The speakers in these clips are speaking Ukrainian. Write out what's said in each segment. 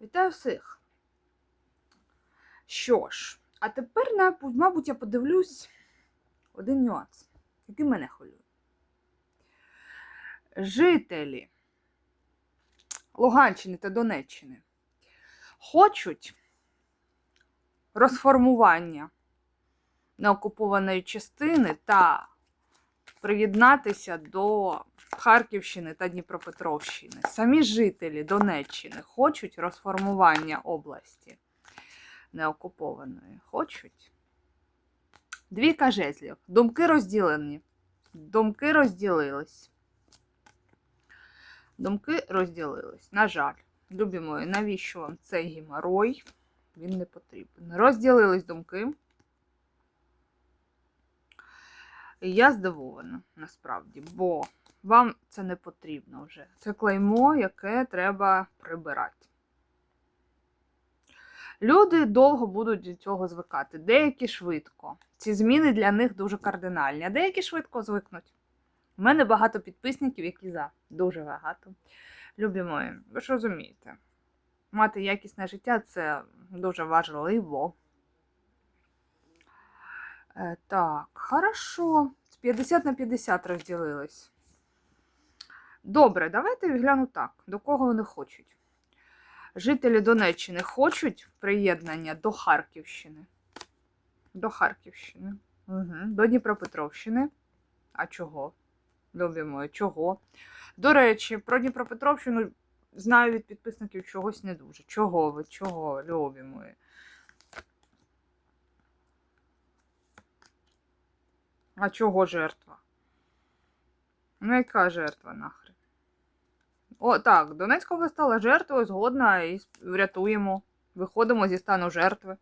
Вітаю всіх. Що ж, а тепер, мабуть, я подивлюсь один нюанс, який мене хвилює. Жителі Луганщини та Донеччини хочуть розформування неокупованої частини та приєднатися до Харківщини та Дніпропетровщини. Самі жителі Донеччини хочуть розформування області неокупованої. Хочуть. Двійка жезлів. Думки розділені. Думки розділились. Думки розділились. На жаль, любі мої, навіщо вам цей геморой? Він не потрібен. Розділились думки. І я здивована, насправді, бо вам це не потрібно вже. Це клеймо, яке треба прибирати. Люди довго будуть до цього звикати, деякі швидко. Ці зміни для них дуже кардинальні, а деякі швидко звикнуть. У мене багато підписників, які за. Дуже багато. Любі мої, ви ж розумієте, мати якісне життя це дуже важливо. Е, так, хорошо. З 50 на 50 розділились. Добре, давайте гляну так. До кого вони хочуть? Жителі Донеччини хочуть приєднання до Харківщини. До Харківщини. Угу. До Дніпропетровщини. А чого? Любі чого? До речі, про Дніпропетровщину знаю від підписників чогось не дуже. Чого ви? Чого, любі? А чого жертва? Ну, яка жертва нахрен? О, так, Донецька область стала жертвою, згодна і врятуємо. Виходимо зі стану жертви.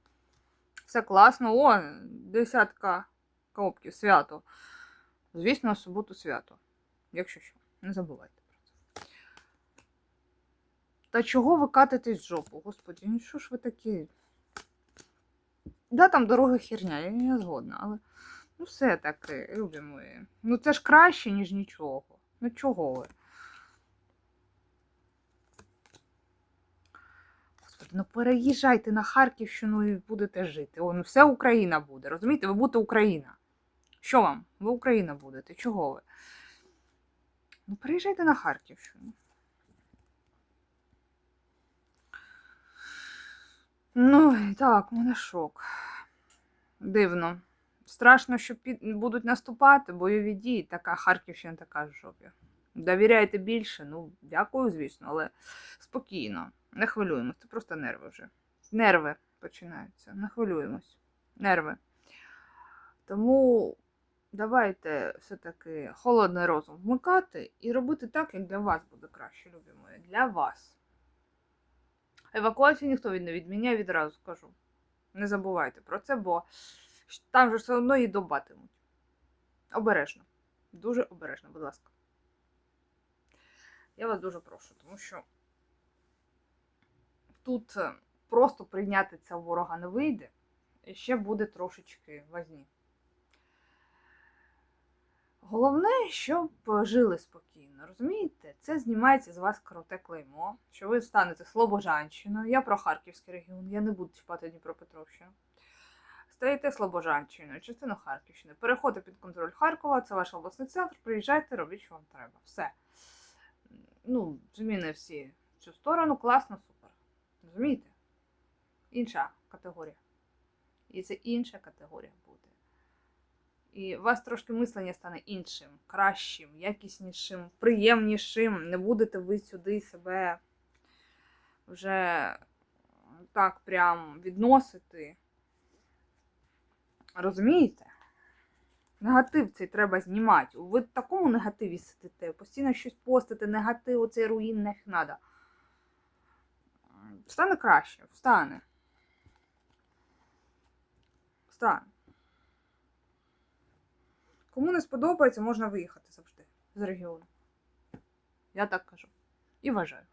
Все класно. О, десятка коробків, свято. Звісно, суботу свято. Якщо що, не забувайте про це. Та чого ви катитесь в жопу? Господі, ну що ж ви такі? Да, там дорога херня, я, я згодна, але. Ну, все таки, любі мої. Ну це ж краще, ніж нічого. Ну чого ви? Господи, ну переїжджайте на Харківщину і будете жити. О, ну вся Україна буде. Розумієте, ви будете Україна. Що вам? Ви Україна будете. Чого ви? Ну, переїжджайте на Харківщину. Ну, так, мене шок. Дивно. Страшно, що під... будуть наступати бойові дії, така Харківщина така в жопі. Довіряйте більше, ну, дякую, звісно, але спокійно, не хвилюємось, це просто нерви вже. Нерви починаються, не хвилюємось. Нерви. Тому давайте все-таки холодний розум вмикати і робити так, як для вас буде краще, любі мої. Для вас. Евакуацію ніхто від не відміняє, відразу скажу. Не забувайте про це, бо там же все одно її добатимуть. Обережно. Дуже обережно, будь ласка. Я вас дуже прошу, тому що тут е, просто прийняти це ворога не вийде, і ще буде трошечки возні. Головне, щоб жили спокійно, розумієте? Це знімається з вас круте клеймо, що ви станете Слобожанщиною. Я про Харківський регіон, я не буду чіпати Дніпропетровщину. Стаєте Слобожанщиною, частину Харківщини. Переходите під контроль Харкова, це ваш обласний центр. Приїжджайте, робіть, що вам треба. Все. Ну, зміни всі в цю сторону, класно, супер. Розумієте? Інша категорія. І це інша категорія буде. І у вас трошки мислення стане іншим, кращим, якіснішим, приємнішим. Не будете ви сюди себе вже так прям відносити. Розумієте? Негатив цей треба знімати. Ви в такому негативі сидите, постійно щось постите, негатив, оцей руїн нафіг надо. Стане краще, встане. Встане. Кому не сподобається, можна виїхати завжди з регіону. Я так кажу. І вважаю.